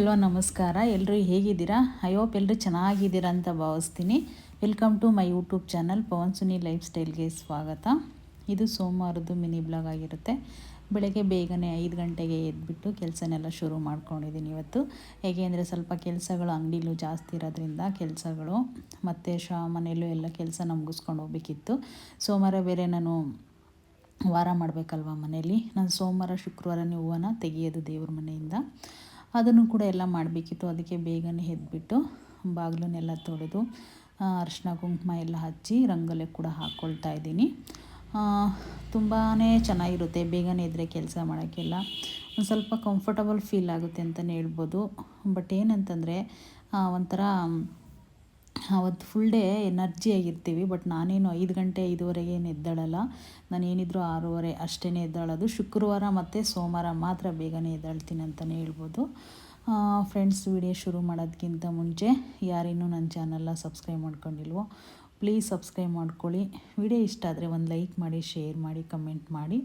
ಎಲ್ವ ನಮಸ್ಕಾರ. ಎಲ್ಲರೂ ಹೇಗಿದ್ದೀರಾ? ಐ ಹೋಪ್ ಎಲ್ಲರೂ ಚೆನ್ನಾಗಿದ್ದೀರಾ ಅಂತ ಭಾವಿಸ್ತೀನಿ. Welcome to my YouTube channel Pavan Suni life ಸ್ಟೈಲ್ಗೆ ಸ್ವಾಗತ. ಇದು ಸೋಮವಾರದ್ದು ಮಿನಿ ಬ್ಲಾಗ್ ಆಗಿರುತ್ತೆ. ಬೆಳಗ್ಗೆ ಬೇಗನೆ ಐದು ಗಂಟೆಗೆ ಎದ್ದುಬಿಟ್ಟು ಕೆಲಸನೆಲ್ಲ ಶುರು ಮಾಡ್ಕೊಂಡಿದ್ದೀನಿ ಇವತ್ತು. ಹೇಗೆ ಅಂದರೆ ಸ್ವಲ್ಪ ಕೆಲಸಗಳು, ಅಂಗಡಿಲೂ ಜಾಸ್ತಿ ಇರೋದ್ರಿಂದ ಕೆಲಸಗಳು, ಮತ್ತು ಶಾ, ಮನೆಯಲ್ಲೂ ಎಲ್ಲ ಕೆಲಸ ಮುಗಿಸ್ಕೊಂಡು ಹೋಗ್ಬೇಕಿತ್ತು. ಸೋಮವಾರ ಬೇರೆ ನಾನು ವಾರ ಮಾಡಬೇಕಲ್ವ ಮನೇಲಿ ನಾನು ಸೋಮವಾರ ಶುಕ್ರವಾರನೇ ಹೂವನ್ನ ತೆಗೆಯೋದು ದೇವ್ರ ಮನೆಯಿಂದ. ಅದನ್ನು ಕೂಡ ಎಲ್ಲ ಮಾಡಬೇಕಿತ್ತು. ಅದಕ್ಕೆ ಬೇಗನೆ ಎದ್ಬಿಟ್ಟು ಬಾಗಿಲನ್ನೆಲ್ಲ ತೊಳೆದು ಅರಿಶಿನ ಕುಂಕುಮ ಎಲ್ಲ ಹಚ್ಚಿ ರಂಗೋಲಿ ಕೂಡ ಹಾಕ್ಕೊಳ್ತಾ ಇದ್ದೀನಿ. ತುಂಬಾ ಚೆನ್ನಾಗಿರುತ್ತೆ. ಬೇಗನೆ ಇದ್ದರೆ ಕೆಲಸ ಮಾಡೋಕ್ಕೆಲ್ಲ. ಒಂದು ಸ್ವಲ್ಪ ಕಂಫರ್ಟಬಲ್ ಫೀಲ್ ಆಗುತ್ತೆ ಅಂತಲೇ ಹೇಳ್ಬೋದು. ಬಟ್ ಏನಂತಂದರೆ ಒಂಥರ ಅವತ್ತು ಫುಲ್ ಡೇ ಎನರ್ಜಿ ಆಗಿರ್ತೀವಿ ಬಟ್ ನಾನೇನು ಐದು ಗಂಟೆ ಐದುವರೆಗೆ ಏನು ಎದ್ದೇಳಲ್ಲ. ನಾನು ಏನಿದ್ರು ಆರೂವರೆ ಅಷ್ಟೇ ಎದ್ದೇಳೋದು. ಶುಕ್ರವಾರ ಮತ್ತು ಸೋಮವಾರ ಮಾತ್ರ ಬೇಗನೆ ಎದ್ದಾಳ್ತೀನಿ ಅಂತಲೇ ಹೇಳ್ಬೋದು. ಫ್ರೆಂಡ್ಸ್ ವಿಡಿಯೋ ಶುರು ಮಾಡೋದಕ್ಕಿಂತ ಮುಂಚೆ ಯಾರಿನ್ನೂ ನನ್ನ ಚಾನಲ್ನ ಸಬ್ಸ್ಕ್ರೈಬ್ ಮಾಡ್ಕೊಂಡಿಲ್ವೋ ಪ್ಲೀಸ್ ಸಬ್ಸ್ಕ್ರೈಬ್ ಮಾಡ್ಕೊಳ್ಳಿ. ವಿಡಿಯೋ ಇಷ್ಟ ಆದರೆ ಒಂದು ಲೈಕ್ ಮಾಡಿ ಶೇರ್ ಮಾಡಿ ಕಮೆಂಟ್ ಮಾಡಿ.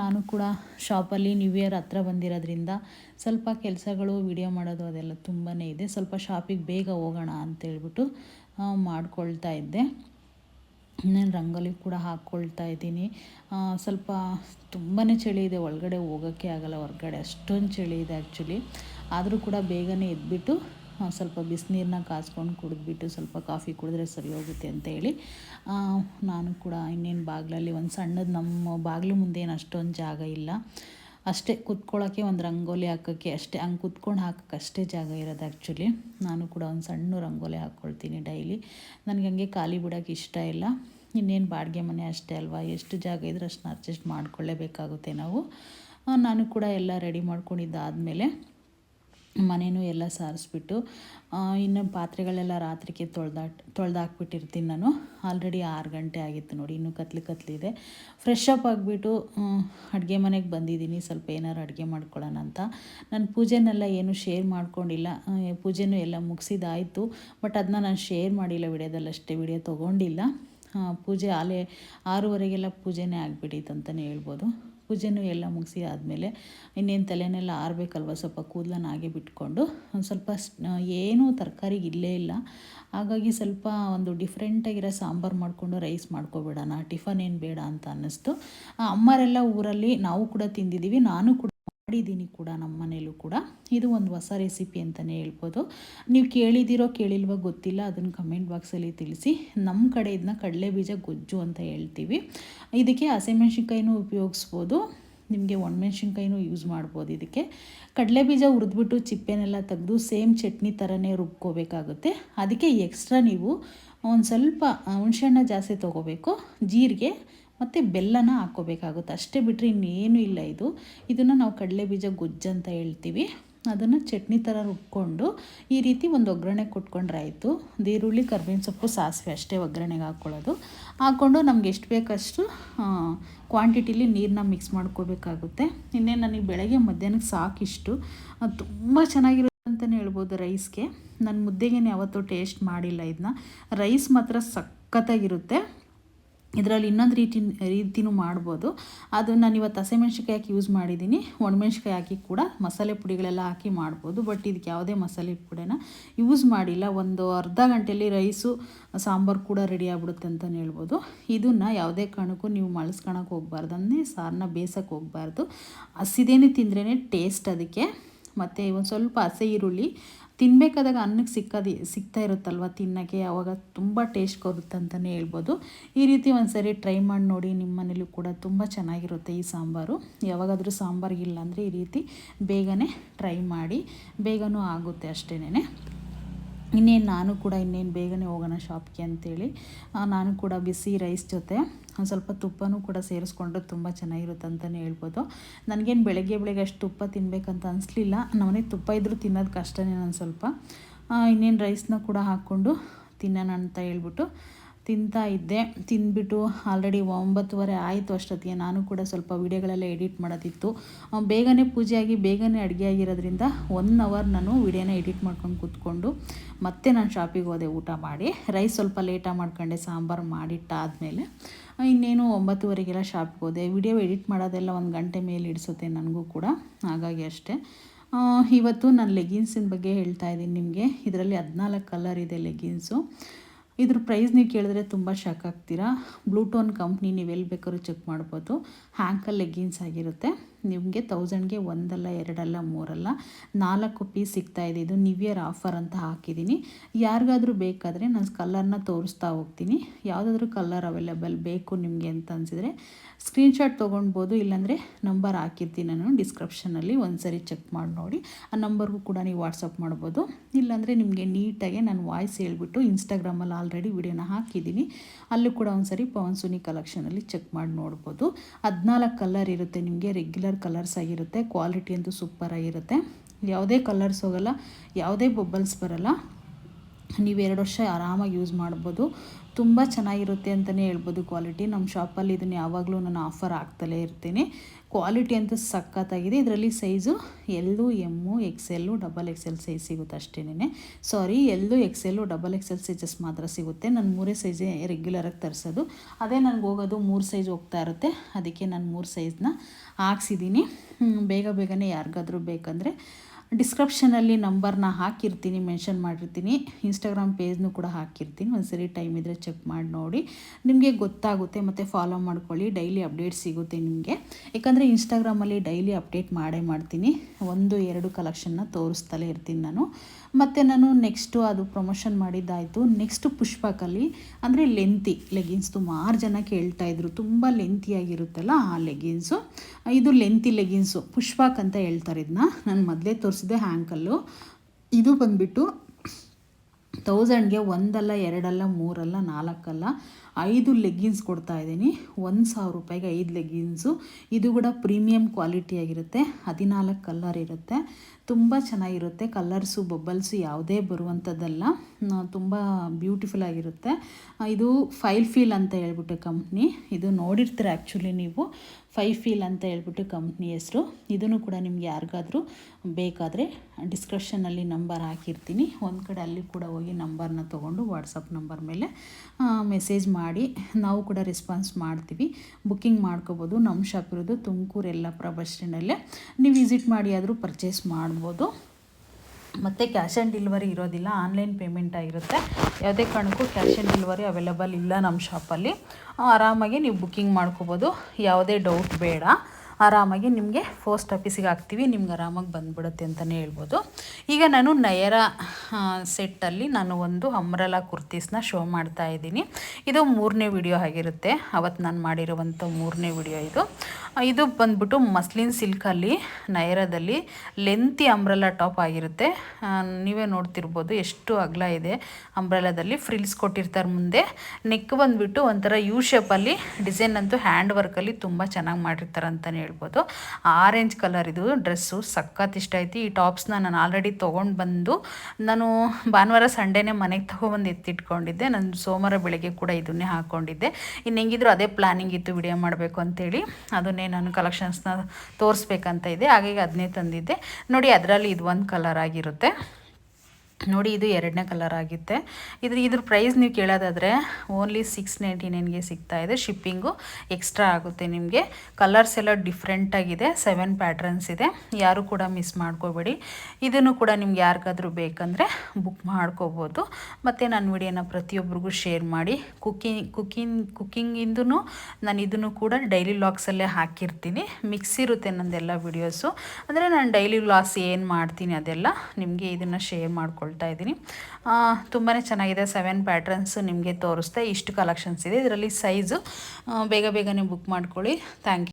ನಾನು ಕೂಡ ಶಾಪಲ್ಲಿ ನ್ಯೂ ಇಯರ್ ಹತ್ರ ಬಂದಿರೋದ್ರಿಂದ ಸ್ವಲ್ಪ ಕೆಲಸಗಳು ವಿಡಿಯೋ ಮಾಡೋದು ಅದೆಲ್ಲ ತುಂಬಾ ಇದೆ. ಸ್ವಲ್ಪ ಶಾಪಿಗೆ ಬೇಗ ಹೋಗೋಣ ಅಂತೇಳ್ಬಿಟ್ಟು ಮಾಡ್ಕೊಳ್ತಾ ಇದ್ದೆ. ನಾನು ರಂಗೋಲಿ ಕೂಡ ಹಾಕ್ಕೊಳ್ತಾ ಇದ್ದೀನಿ. ಸ್ವಲ್ಪ ತುಂಬಾ ಚಳಿ ಇದೆ. ಒಳಗಡೆ ಹೋಗೋಕ್ಕೆ ಆಗೋಲ್ಲ, ಹೊರಗಡೆ. ಅಷ್ಟೊಂದು ಚಳಿ ಇದೆ ಆ್ಯಕ್ಚುಲಿ ಆದರೂ ಕೂಡ ಬೇಗನೆ ಎದ್ಬಿಟ್ಟು ಸ್ವಲ್ಪ ಬಿಸಿನೀರನ್ನ ಕಾಸ್ಕೊಂಡು ಕುಡಿದ್ಬಿಟ್ಟು ಸ್ವಲ್ಪ ಕಾಫಿ ಕುಡಿದ್ರೆ ಸರಿ ಹೋಗುತ್ತೆ ಅಂತ ಹೇಳಿ. ನಾನು ಕೂಡ ಇನ್ನೇನು ಬಾಗಿಲಲ್ಲಿ ಒಂದು ಸಣ್ಣದು ನಮ್ಮ ಬಾಗಿಲು ಮುಂದೆ ಏನು ಅಷ್ಟೊಂದು ಜಾಗ ಇಲ್ಲ. ಅಷ್ಟೇ ಕುತ್ಕೊಳ್ಳೋಕ್ಕೆ ಒಂದು ರಂಗೋಲಿ ಹಾಕೋಕ್ಕೆ ಅಷ್ಟೇ, ಹಂಗೆ ಕುತ್ಕೊಂಡು ಹಾಕೋಕ್ಕೆ ಅಷ್ಟೇ ಜಾಗ ಇರೋದು ಆ್ಯಕ್ಚುಲಿ ನಾನು ಕೂಡ ಒಂದು ಸಣ್ಣ ರಂಗೋಲಿ ಹಾಕ್ಕೊಳ್ತೀನಿ ಡೈಲಿ. ನನಗೆ ಹಂಗೆ ಖಾಲಿ ಬಿಡೋಕ್ಕೆ ಇಷ್ಟ ಇಲ್ಲ. ಇನ್ನೇನು ಬಾಡಿಗೆ ಮನೆ ಅಷ್ಟೇ ಅಲ್ವಾ? ಎಷ್ಟು ಜಾಗ ಇದ್ರೆ ಅಷ್ಟನ್ನ ಅಡ್ಜಸ್ಟ್ ಮಾಡಿಕೊಳ್ಳೇಬೇಕಾಗುತ್ತೆ ನಾವು. ನಾನು ಕೂಡ ಎಲ್ಲ ರೆಡಿ ಮಾಡ್ಕೊಂಡಿದ್ದಾದಮೇಲೆ ಮನೇನೂ ಎಲ್ಲ ಸಾರಿಸ್ಬಿಟ್ಟು ಇನ್ನು ಪಾತ್ರೆಗಳೆಲ್ಲ ರಾತ್ರಿಗೆ ತೊಳ್ದಾಟ್, ತೊಳೆದಾಕ್ಬಿಟ್ಟಿರ್ತೀನಿ ನಾನು. ಆಲ್ರೆಡಿ ಆರು ಗಂಟೆ ಆಗಿತ್ತು ನೋಡಿ, ಇನ್ನೂ ಕತ್ಲು ಕತ್ಲಿದೆ. ಫ್ರೆಶ್ ಅಪ್ ಆಗಿಬಿಟ್ಟು ಅಡುಗೆ ಮನೆಗೆ ಬಂದಿದ್ದೀನಿ. ಸ್ವಲ್ಪ ಏನಾರು ಅಡುಗೆ ಮಾಡ್ಕೊಳ್ಳೋಣ ಅಂತ. ನಾನು ಪೂಜೆನೆಲ್ಲ ಏನು ಶೇರ್ ಮಾಡ್ಕೊಂಡಿಲ್ಲ. ಪೂಜೆನೂ ಎಲ್ಲ ಮುಗಿಸಿದಾಯಿತು. ಬಟ್ ಅದನ್ನ ನಾನು ಶೇರ್ ಮಾಡಿಲ್ಲ ವಿಡಿಯೋದಲ್ಲಿ ಅಷ್ಟೇ ವಿಡಿಯೋ ತೊಗೊಂಡಿಲ್ಲ. ಪೂಜೆ ಆಲೆ, ಆರೂವರೆಗೆಲ್ಲ ಪೂಜೆನೇ ಆಗಿಬಿಟ್ಟಿತ್ತು ಅಂತಲೇ ಹೇಳ್ಬೋದು. ಪೂಜೆನೂ ಎಲ್ಲ ಮುಗಿಸಿ ಆದಮೇಲೆ ಇನ್ನೇನು ತಲೆನೆಲ್ಲ ಆರಬೇಕಲ್ವ? ಸ್ವಲ್ಪ ಕೂದಲನ್ನ ಹಾಗೆ ಬಿಟ್ಕೊಂಡು ಒಂದು ಸ್ವಲ್ಪ ಏನೂ ತರಕಾರಿಗೆ ಇಲ್ಲೇ ಇಲ್ಲ. ಹಾಗಾಗಿ ಸ್ವಲ್ಪ ಒಂದು ಡಿಫ್ರೆಂಟಾಗಿರೋ ಸಾಂಬಾರು ಮಾಡಿಕೊಂಡು ರೈಸ್ ಮಾಡ್ಕೋಬೇಡ ಟಿಫನ್ ಏನು ಬೇಡ ಅಂತ ಅನ್ನಿಸ್ತು. ಅಮ್ಮರೆಲ್ಲ ಊರಲ್ಲಿ ನಾವು ಕೂಡ ತಿಂದಿದ್ದೀವಿ ನಾನು ಕೂಡ ಮಾಡಿದ್ದೀನಿ ಕೂಡ ನಮ್ಮ ಮನೇಲೂ ಕೂಡ. ಇದು ಒಂದು ಹೊಸ ರೆಸಿಪಿ ಅಂತಲೇ ಹೇಳ್ಬೋದು. ನೀವು ಕೇಳಿದಿರೋ ಕೇಳಿಲ್ವೋ ಗೊತ್ತಿಲ್ಲ, ಅದನ್ನು ಕಮೆಂಟ್ ಬಾಕ್ಸಲ್ಲಿ ತಿಳಿಸಿ. ನಮ್ಮ ಕಡೆ ಇದನ್ನ ಕಡಲೆ ಬೀಜ ಗೊಜ್ಜು ಅಂತ ಹೇಳ್ತೀವಿ. ಇದಕ್ಕೆ ಹಸಿಮೆಣ್ಸಿನ್ಕಾಯಿನೂ ಉಪಯೋಗಿಸ್ಬೋದು. ನಿಮಗೆ ಒಣಮೆಣ್ಸಿನ್ಕಾಯಿನೂ ಯೂಸ್ ಮಾಡ್ಬೋದು ಇದಕ್ಕೆ. ಕಡಲೆ ಬೀಜ ಹುರಿದ್ಬಿಟ್ಟು ಚಿಪ್ಪೆನೆಲ್ಲ ತೆಗೆದು ಸೇಮ್ ಚಟ್ನಿ ಥರನೇ ರುಬ್ಕೋಬೇಕಾಗುತ್ತೆ. ಅದಕ್ಕೆ ಎಕ್ಸ್ಟ್ರಾ ನೀವು ಒಂದು ಸ್ವಲ್ಪ ಹುಣಸೆಹಣ್ಣ ಜಾಸ್ತಿ ತೊಗೋಬೇಕು. ಜೀರಿಗೆ ಮತ್ತು ಬೆಲ್ಲನ ಹಾಕೋಬೇಕಾಗುತ್ತೆ. ಅಷ್ಟೇ ಬಿಟ್ಟರೆ ಇನ್ನೇನು ಇಲ್ಲ ಇದು. ಇದನ್ನು ನಾವು ಕಡಲೆ ಬೀಜ ಅಂತ ಹೇಳ್ತೀವಿ. ಅದನ್ನು ಚಟ್ನಿ ಥರ ರುಬ್ಕೊಂಡು ಈ ರೀತಿ ಒಂದು ಒಗ್ಗರಣೆ ಕೊಟ್ಕೊಂಡ್ರೆ ಆಯಿತು ಈರುಳ್ಳಿ, ಕರ್ಬೇವಿನ ಸೊಪ್ಪು, ಸಾಸಿವೆ ಅಷ್ಟೇ ಒಗ್ಗರಣೆಗೆ ಹಾಕ್ಕೊಳ್ಳೋದು ಹಾಕ್ಕೊಂಡು ನಮ್ಗೆ ಎಷ್ಟು ಬೇಕಷ್ಟು ಕ್ವಾಂಟಿಟಿಲಿ ನೀರನ್ನ ಮಿಕ್ಸ್ ಮಾಡ್ಕೋಬೇಕಾಗುತ್ತೆ. ಇನ್ನೇ ನನಗೆ ಬೆಳಗ್ಗೆ ಮಧ್ಯಾಹ್ನಕ್ಕೆ ಸಾಕಿಷ್ಟು. ತುಂಬ ಚೆನ್ನಾಗಿರುತ್ತೆ ಅಂತಲೇ ಹೇಳ್ಬೋದು ರೈಸ್ಗೆ ನನ್ನ ಮುದ್ದೆಗೇನು ಯಾವತ್ತೂ ಟೇಸ್ಟ್ ಮಾಡಿಲ್ಲ ಇದನ್ನ. ರೈಸ್ ಮಾತ್ರ ಸಖತ್ತಾಗಿರುತ್ತೆ. ಇದರಲ್ಲಿ ಇನ್ನೊಂದು ರೀತಿ, ರೀತಿನೂ ಮಾಡ್ಬೋದು. ಅದು ನಾನು ಇವತ್ತು ಹಸಿಮೆಣ್ಸಿಕಾಯಿ ಹಾಕಿ ಯೂಸ್ ಮಾಡಿದ್ದೀನಿ ಒಣಮೆಣ್ಸಿಕಾಯಿ ಹಾಕಿ ಕೂಡ ಮಸಾಲೆ ಪುಡಿಗಳೆಲ್ಲ ಹಾಕಿ ಮಾಡ್ಬೋದು. ಬಟ್ ಇದಕ್ಕೆ ಯಾವುದೇ ಮಸಾಲೆ ಪುಡಿನ ಯೂಸ್ ಮಾಡಿಲ್ಲ. ಒಂದು ಅರ್ಧ ಗಂಟೆಯಲ್ಲಿ ರೈಸು ಸಾಂಬಾರು ಕೂಡ ರೆಡಿ ಆಗ್ಬಿಡುತ್ತೆ ಅಂತಲೇ ಹೇಳ್ಬೋದು. ಇದನ್ನು ಯಾವುದೇ ಕಾರಣಕ್ಕೂ ನೀವು ಮಳಸ್ಕೊಳಕ್ಕೆ ಹೋಗ್ಬಾರ್ದು. ಅಂದರೆ ಸಾರನ್ನ ಬೇಯಿಸೋಕ್ಕೆ ಹೋಗ್ಬಾರ್ದು. ಹಸಿದೇನೆ ತಿಂದ್ರೇ ಟೇಸ್ಟ್ ಅದಕ್ಕೆ. ಮತ್ತು ಒಂದು ಸ್ವಲ್ಪ ಹಸಿ ಈರುಳ್ಳಿ ತಿನ್ನಬೇಕಾದಾಗ ಅನ್ನಕ್ಕೆ ಸಿಕ್ಕದ, ಸಿಗ್ತಾ ಇರುತ್ತಲ್ವ ತಿನ್ನೋಕ್ಕೆ? ಆವಾಗ ತುಂಬ ಟೇಸ್ಟ್ ಕೊರುತ್ತೆ ಅಂತಲೇ ಹೇಳ್ಬೋದು. ಈ ರೀತಿ ಒಂದು ಸರಿ ಟ್ರೈ ಮಾಡಿ ನೋಡಿ ನಿಮ್ಮ ಮನೇಲೂ ಕೂಡ ತುಂಬ ಚೆನ್ನಾಗಿರುತ್ತೆ ಈ ಸಾಂಬಾರು. ಯಾವಾಗಾದರೂ ಸಾಂಬಾರಿಗಿಲ್ಲ ಅಂದರೆ ಈ ರೀತಿ ಬೇಗನೆ ಟ್ರೈ ಮಾಡಿ, ಬೇಗನೂ ಆಗುತ್ತೆ ಅಷ್ಟೇನೆ ಇನ್ನೇನು ನಾನು ಕೂಡ ಇನ್ನೇನು ಬೇಗನೆ ಹೋಗೋಣ ಶಾಪ್ಗೆ ಅಂತೇಳಿ ನಾನು ಕೂಡ ಬಿಸಿ ರೈಸ್ ಜೊತೆ, ಒಂದು ಸ್ವಲ್ಪ ತುಪ್ಪನೂ ಕೂಡ ಸೇರಿಸ್ಕೊಂಡ್ರೆ ತುಂಬ ಚೆನ್ನಾಗಿರುತ್ತೆ ಅಂತಲೇ ಹೇಳ್ಬೋದು. ನನಗೇನು ಬೆಳಗ್ಗೆ ಬೆಳಗ್ಗೆ ಅಷ್ಟು ತುಪ್ಪ ತಿನ್ನಬೇಕಂತ ಅನಿಸ್ಲಿಲ್ಲ ನಮ್ಮನೆ ತುಪ್ಪ ಇದ್ದರೂ ತಿನ್ನೋದು ಕಷ್ಟನೇ ನಾನು ಸ್ವಲ್ಪ. ಇನ್ನೇನು ರೈಸ್ನ ಕೂಡ ಹಾಕ್ಕೊಂಡು ತಿನ್ನೋಣ ಅಂತ ಹೇಳ್ಬಿಟ್ಟು ತಿಂತಾ ಇದ್ದೆ. ತಿಂದ್ಬಿಟ್ಟು ಆಲ್ರೆಡಿ ಒಂಬತ್ತುವರೆ ಆಯಿತು ಅಷ್ಟೊತ್ತಿಗೆ. ನಾನು ಕೂಡ ಸ್ವಲ್ಪ ವಿಡಿಯೋಗಳೆಲ್ಲ ಎಡಿಟ್ ಮಾಡೋದಿತ್ತು. ಬೇಗನೆ ಪೂಜೆಯಾಗಿ, ಬೇಗನೆ ಅಡುಗೆ ಆಗಿರೋದ್ರಿಂದ ಒನ್ ಅವರ್ ನಾನು ವೀಡಿಯೋನ ಎಡಿಟ್ ಮಾಡ್ಕೊಂಡು ಕೂತ್ಕೊಂಡು ಮತ್ತೆ ನಾನು ಶಾಪಿಗೆ ಹೋದೆ ಊಟ ಮಾಡಿ. ರೈಸ್ ಸ್ವಲ್ಪ ಲೇಟಾಗಿ ಮಾಡ್ಕೊಂಡೆ, ಸಾಂಬಾರು ಮಾಡಿಟ್ಟಾದಮೇಲೆ ಇನ್ನೇನು ಒಂಬತ್ತುವರೆಗೆಲ್ಲ ಶಾಪಿಗೆ ಹೋದೆ. ವಿಡಿಯೋ ಎಡಿಟ್ ಮಾಡೋದೆಲ್ಲ ಒಂದು ಗಂಟೆ ಮೇಲೆ ಇಡಿಸುತ್ತೆ ನನಗೂ ಕೂಡ. ಹಾಗಾಗಿ ಅಷ್ಟೇ. ಇವತ್ತು ನಾನು ಲೆಗಿನ್ಸಿನ ಬಗ್ಗೆ ಹೇಳ್ತಾ ಇದ್ದೀನಿ ನಿಮಗೆ. ಇದರಲ್ಲಿ ಹದಿನಾಲ್ಕು ಕಲರ್ ಇದೆ ಲೆಗಿನ್ಸು ಇದ್ರ ಪ್ರೈಸ್ ನೀವು ಕೇಳಿದ್ರೆ ತುಂಬ ಶಾಕ್ ಆಗ್ತೀರಾ. ಬ್ಲೂಟೋನ್ ಕಂಪ್ನಿ ನೀವು ಎಲ್ಲಿ ಬೇಕಾದ್ರೂ ಚೆಕ್ ಮಾಡ್ಬೋದು. ಹ್ಯಾಂಕಲ್ ಲೆಗ್ಗಿನ್ಸ್ ಆಗಿರುತ್ತೆ. ನಿಮಗೆ ತೌಸಂಡ್ಗೆ ಒಂದಲ್ಲ, ಎರಡಲ್ಲ, ಮೂರಲ್ಲ, ನಾಲ್ಕು ಪೀಸ್ ಸಿಗ್ತಾ ಇದೆ. ನಿವಿಯರ್ ಆಫರ್ ಅಂತ ಹಾಕಿದ್ದೀನಿ. ಯಾರಿಗಾದರೂ ಬೇಕಾದರೆ ನಾನು ಕಲರ್ನ ತೋರಿಸ್ತಾ ಹೋಗ್ತೀನಿ. ಯಾವುದಾದ್ರೂ ಕಲರ್ ಅವೈಲೇಬಲ್ ಬೇಕು ನಿಮಗೆ ಅಂತ ಅನಿಸಿದರೆ ಸ್ಕ್ರೀನ್ಶಾಟ್ ತೊಗೊಳ್ಬೋದು ಇಲ್ಲಾಂದರೆ ನಂಬರ್ ಹಾಕಿರ್ತೀನಿ ನಾನು ಡಿಸ್ಕ್ರಿಪ್ಷನಲ್ಲಿ ಒಂದು ಸರಿ ಚೆಕ್ ಮಾಡಿ ನೋಡಿ. ಆ ನಂಬರ್ಗೂ ಕೂಡ ನೀವು ವಾಟ್ಸಪ್ ಮಾಡ್ಬೋದು. ಇಲ್ಲಾಂದರೆ ನಿಮಗೆ ನೀಟಾಗಿ ನಾನು ವಾಯ್ಸ್ ಹೇಳ್ಬಿಟ್ಟು ಇನ್ಸ್ಟಾಗ್ರಾಮಲ್ಲಿ ಆಲ್ರೆಡಿ ವಿಡಿಯೋನ ಹಾಕಿದ್ದೀನಿ. ಅಲ್ಲೂ ಕೂಡ ಒಂದ್ಸರಿ ಪವನ್ ಸುನಿ ಕಲೆಕ್ಷನಲ್ಲಿ ಚೆಕ್ ಮಾಡಿ ನೋಡ್ಬೋದು. ಹದಿನಾಲ್ಕು ಕಲರ್ ಇರುತ್ತೆ ನಿಮಗೆ ರೆಗ್ಯುಲರ್ ಕಲರ್ಸ್ ಆಗಿರುತ್ತೆ, ಕ್ವಾಲಿಟಿ ಅಂತೂ ಸೂಪರ್ ಆಗಿರುತ್ತೆ. ಯಾವುದೇ ಕಲರ್ಸ್ ಹೋಗಲ್ಲ, ಯಾವುದೇ ಬೊಬ್ಬಲ್ಸ್ ಬರಲ್ಲ. ನೀವು ಎರಡು ವರ್ಷ ಆರಾಮಾಗಿ ಯೂಸ್ ಮಾಡ್ಬೋದು. ತುಂಬ ಚೆನ್ನಾಗಿರುತ್ತೆ ಅಂತಲೇ ಹೇಳ್ಬೋದು ಕ್ವಾಲಿಟಿ. ನಮ್ಮ ಶಾಪಲ್ಲಿ ಇದನ್ನು ಯಾವಾಗಲೂ ನಾನು ಆಫರ್ ಆಗ್ತಲೇ ಇರ್ತೀನಿ. ಕ್ವಾಲಿಟಿ ಅಂತೂ ಸಖತ್ತಾಗಿದೆ. ಇದರಲ್ಲಿ size L, M, XL, double XL size ಸಿಗುತ್ತೆ ಅಷ್ಟೇನೆ ಸಾರಿ, ಎಲ್ಲು, ಎಕ್ಸೆಲ್ಲು, ಡಬಲ್ ಎಕ್ಸೆಲ್ ಸೈಜಸ್ ಮಾತ್ರ ಸಿಗುತ್ತೆ. ನಾನು ಮೂರೇ ಸೈಜೇ ರೆಗ್ಯುಲರಾಗಿ ತರಿಸೋದು. ಅದೇ ನನಗೆ ಹೋಗೋದು ಮೂರು ಸೈಜ್ ಹೋಗ್ತಾ ಇರುತ್ತೆ. ಅದಕ್ಕೆ ನಾನು ಮೂರು ಸೈಜ್ನ ಹಾಕ್ಸಿದ್ದೀನಿ. ಬೇಗ ಬೇಗನೆ ಯಾರಿಗಾದ್ರೂ ಬೇಕಂದರೆ ಡಿಸ್ಕ್ರಿಪ್ಷನಲ್ಲಿ ನಂಬರ್ನ ಹಾಕಿರ್ತೀನಿ, ಮೆನ್ಷನ್ ಮಾಡಿರ್ತೀನಿ. ಇನ್ಸ್ಟಾಗ್ರಾಮ್ ಪೇಜ್ನು ಕೂಡ ಹಾಕಿರ್ತೀನಿ. ಒಂದು ಸರಿ ಟೈಮ್ ಇದ್ದರೆ ಚೆಕ್ ಮಾಡಿ ನೋಡಿ. ನಿಮಗೆ ಗೊತ್ತಾಗುತ್ತೆ ಮತ್ತು ಫಾಲೋ ಮಾಡ್ಕೊಳ್ಳಿ. ಡೈಲಿ ಅಪ್ಡೇಟ್ ಸಿಗುತ್ತೆ ನಿಮಗೆ. ಯಾಕಂದರೆ ಇನ್ಸ್ಟಾಗ್ರಾಮಲ್ಲಿ ಡೈಲಿ ಅಪ್ಡೇಟ್ ಮಾಡೇ ಮಾಡ್ತೀನಿ. ಒಂದು, ಎರಡು ಕಲೆಕ್ಷನ್ನ ತೋರಿಸ್ತಲೇ ಇರ್ತೀನಿ ನಾನು. ಮತ್ತು ನಾನು ನೆಕ್ಸ್ಟು ಅದು ಪ್ರಮೋಷನ್ ಮಾಡಿದ್ದಾಯಿತು. ನೆಕ್ಸ್ಟು ಪುಷ್ಪಕಲ್ಲಿ ಅಂದರೆ ಲೆಂತಿ ಲೆಗಿನ್ಸ್ ಸುಮಾರು ಜನ ಕೇಳ್ತಾಯಿದ್ರು ತುಂಬ ಲೆಂತಿಯಾಗಿರುತ್ತಲ್ಲ ಆ ಲೆಗಿನ್ಸು ಇದು ಲೆಂತಿ ಲೆಗಿನ್ಸು ಪುಷ್ಪಾಕ್ ಅಂತ ಹೇಳ್ತಾರೆ ಇದನ್ನ ನಾನು ಮೊದಲೇ ತೋರಿಸಿದೆ ಹ್ಯಾಂಕಲ್ಲು ಇದು ಬಂದುಬಿಟ್ಟು ತೌಸಂಡ್ಗೆ ಒಂದಲ್ಲ, ಎರಡಲ್ಲ, ಮೂರಲ್ಲ, ನಾಲ್ಕಲ್ಲ. ಐದು ಲೆಗ್ಗಿನ್ಸ್ ಕೊಡ್ತಾ ಇದ್ದೀನಿ. ಒಂದು ಸಾವಿರ ರೂಪಾಯಿಗೆ ಐದು ಲೆಗ್ಗಿನ್ಸು ಇದು ಕೂಡ ಪ್ರೀಮಿಯಂ ಕ್ವಾಲಿಟಿ ಆಗಿರುತ್ತೆ. ಹದಿನಾಲ್ಕು ಕಲ್ಲರ್ ಇರುತ್ತೆ. ತುಂಬ ಚೆನ್ನಾಗಿರುತ್ತೆ. ಕಲರ್ಸು ಬಬ್ಬಲ್ಸು ಯಾವುದೇ ಬರುವಂಥದ್ದಲ್ಲ ತುಂಬ ಬ್ಯೂಟಿಫುಲ್ ಆಗಿರುತ್ತೆ. ಇದು ಫೈಲ್ ಫೀಲ್ ಅಂತ ಹೇಳ್ಬಿಟ್ಟು ಕಂಪ್ನಿ ಇದು ನೋಡಿರ್ತೀರ ಆ್ಯಕ್ಚುಲಿ ನೀವು. ಫೈ ಫೀಲ್ ಅಂತ ಹೇಳ್ಬಿಟ್ಟು ಕಂಪ್ನಿ ಹೆಸರು. ಇದನ್ನು ಕೂಡ ನಿಮ್ಗೆ ಯಾರಿಗಾದರೂ ಬೇಕಾದರೆ ಡಿಸ್ಕ್ರಿಪ್ಷನಲ್ಲಿ ನಂಬರ್ ಹಾಕಿರ್ತೀನಿ. ಒಂದು ಕಡೆ ಅಲ್ಲಿ ಕೂಡ ಹೋಗಿ ನಂಬರ್ನ ತೊಗೊಂಡು ವಾಟ್ಸಪ್ ನಂಬರ್ ಮೇಲೆ ಮೆಸೇಜ್ ಮಾಡಿ. ನಾವು ಕೂಡ ರೆಸ್ಪಾನ್ಸ್ ಮಾಡ್ತೀವಿ. ಬುಕ್ಕಿಂಗ್ ಮಾಡ್ಕೋಬೋದು. ನಮ್ಮ ಶಾಪ್ ಇರೋದು ತುಮಕೂರು ಎಲ್ಲ ಬಸ್ ನೀವು ವಿಸಿಟ್ ಮಾಡಿ ಆದರೂ ಪರ್ಚೇಸ್ ಮಾಡ್ಬೋದು. ಮತ್ತು ಕ್ಯಾಶ್ ಆನ್ ಡೆಲಿವರಿ ಇರೋದಿಲ್ಲ, ಆನ್ಲೈನ್ ಪೇಮೆಂಟ್ ಆಗಿರುತ್ತೆ. ಯಾವುದೇ ಕಾರಣಕ್ಕೂ ಕ್ಯಾಶ್ ಆನ್ ಡೆಲಿವರಿ ಅವೈಲಬಲ್ ಇಲ್ಲ ನಮ್ಮ ಶಾಪಲ್ಲಿ. ಆರಾಮಾಗಿ ನೀವು ಬುಕ್ಕಿಂಗ್ ಮಾಡ್ಕೋಬೋದು, ಯಾವುದೇ ಡೌಟ್ ಬೇಡ. ಆರಾಮಾಗಿ ನಿಮಗೆ ಪೋಸ್ಟ್ ಆಫೀಸಿಗೆ ಹಾಕ್ತೀವಿ, ನಿಮ್ಗೆ ಆರಾಮಾಗಿ ಬಂದ್ಬಿಡುತ್ತೆ ಅಂತಲೇ ಹೇಳ್ಬೋದು. ಈಗ ನಾನು ನಯರ ಸೆಟ್ಟಲ್ಲಿ ನಾನು ಒಂದು ಅಮ್ರಲ ಕುರ್ತೀಸ್ನ ಶೋ ಮಾಡ್ತಾ ಇದ್ದೀನಿ. ಇದು ಮೂರನೇ ವಿಡಿಯೋ ಆಗಿರುತ್ತೆ. ಅವತ್ತು ನಾನು ಮಾಡಿರುವಂಥ ಮೂರನೇ ವಿಡಿಯೋ ಇದು. ಇದು ಬಂದ್ಬಿಟ್ಟು ಮಸ್ಲಿನ್ ಸಿಲ್ಕಲ್ಲಿ, ನಯರದಲ್ಲಿ ಲೆಂತಿ ಅಂಬ್ರೆಲಾ ಟಾಪ್ ಆಗಿರುತ್ತೆ. ನೀವೇ ನೋಡ್ತಿರ್ಬೋದು ಎಷ್ಟು ಅಗಲ ಇದೆ ಅಂಬ್ರಲದಲ್ಲಿ ಫ್ರಿಲ್ಸ್ ಕೊಟ್ಟಿರ್ತಾರೆ ಮುಂದೆ. ನೆಕ್ ಬಂದುಬಿಟ್ಟು ಒಂಥರ ಯು ಶೇಪಲ್ಲಿ ಡಿಸೈನ್ ಅಂತೂ ಹ್ಯಾಂಡ್ ವರ್ಕಲ್ಲಿ ತುಂಬ ಚೆನ್ನಾಗಿ ಮಾಡಿರ್ತಾರೆ ಅಂತಲೇ ಹೇಳ್ಬೋದು. ಆರೆಂಜ್ ಕಲರ್ ಇದು ಡ್ರೆಸ್ಸು ಸಖತ್ ಇಷ್ಟ ಐತಿ ಈ ಟಾಪ್ಸ್ನ ನಾನು ಆಲ್ರೆಡಿ ತೊಗೊಂಡು ಬಂದು ನಾನು ಭಾನುವಾರ ಸಂಡೇನೇ ಮನೆಗೆ ತೊಗೊಬಂದು ಎತ್ತಿಟ್ಕೊಂಡಿದ್ದೆ. ನಾನು ಸೋಮವಾರ ಬೆಳಗ್ಗೆ ಕೂಡ ಇದನ್ನೇ ಹಾಕ್ಕೊಂಡಿದ್ದೆ ಇನ್ನು ಹೆಂಗಿದ್ರು ಅದೇ ಪ್ಲಾನಿಂಗ್ ಇತ್ತು ವಿಡಿಯೋ ಮಾಡಬೇಕು ಅಂತೇಳಿ. ಅದನ್ನೇ ನಾನು ಕಲೆಕ್ಷನ್ಸ್ನ ತೋರಿಸ್ಬೇಕಂತ ಇದೆ. ಹಾಗಾಗಿ ಅದನ್ನೇ ತಂದಿದ್ದೆ. ನೋಡಿ ಅದರಲ್ಲಿ ಇದು ಒಂದು ಕಲರ್ ಆಗಿರುತ್ತೆ. ನೋಡಿ ಇದು ಎರಡನೇ ಕಲರ್ ಆಗುತ್ತೆ. ಇದು ಇದ್ರ ಪ್ರೈಸ್ ನೀವು ಕೇಳೋದಾದರೆ ಓನ್ಲಿ ಸಿಕ್ಸ್ ನೈಂಟಿ ನೈನ್ಗೆ ಸಿಗ್ತಾ ಇದೆ. ಶಿಪ್ಪಿಂಗು ಎಕ್ಸ್ಟ್ರಾ ಆಗುತ್ತೆ ನಿಮಗೆ. ಕಲರ್ಸ್ ಎಲ್ಲ ಡಿಫ್ರೆಂಟಾಗಿದೆ ಸೆವೆನ್ ಪ್ಯಾಟ್ರನ್ಸ್ ಇದೆ. ಯಾರು ಕೂಡ ಮಿಸ್ ಮಾಡ್ಕೋಬೇಡಿ. ಇದನ್ನು ಕೂಡ ನಿಮ್ಗೆ ಯಾರಿಗಾದರೂ ಬೇಕಂದರೆ ಬುಕ್ ಮಾಡ್ಕೋಬೋದು. ಮತ್ತು ನನ್ನ ವಿಡಿಯೋನ ಪ್ರತಿಯೊಬ್ಬರಿಗೂ ಶೇರ್ ಮಾಡಿ. ಕುಕ್ಕಿಂಗ್ ಕುಕ್ಕಿಂಗ್ ಕುಕ್ಕಿಂಗಿಂದೂ ನಾನು ಇದನ್ನು ಕೂಡ ಡೈಲಿ ಲಾಗ್ಸಲ್ಲೇ ಹಾಕಿರ್ತೀನಿ. ಮಿಕ್ಸ್ ಇರುತ್ತೆ ನಂದೆಲ್ಲ ವಿಡಿಯೋಸು ಅಂದರೆ ನಾನು ಡೈಲಿ ಲಾಸ್ ಏನು ಮಾಡ್ತೀನಿ ಅದೆಲ್ಲ ನಿಮಗೆ ಇದನ್ನು ಶೇರ್ ಮಾಡ್ಕೊಳ್ತೀನಿ. ಹೇಳ್ತಾ ಇದ್ದೀನಿ. ತುಂಬಾ ಚೆನ್ನಾಗಿದೆ. ಸೆವೆನ್ ಪ್ಯಾಟ್ರನ್ಸ್ ನಿಮಗೆ ತೋರಿಸ್ತೆ ಇಷ್ಟು ಕಲೆಕ್ಷನ್ಸ್ ಇದೆ. ಇದರಲ್ಲಿ ಸೈಜು ಬೇಗ ಬೇಗನೆ ಬುಕ್ ಮಾಡ್ಕೊಳ್ಳಿ. Thank you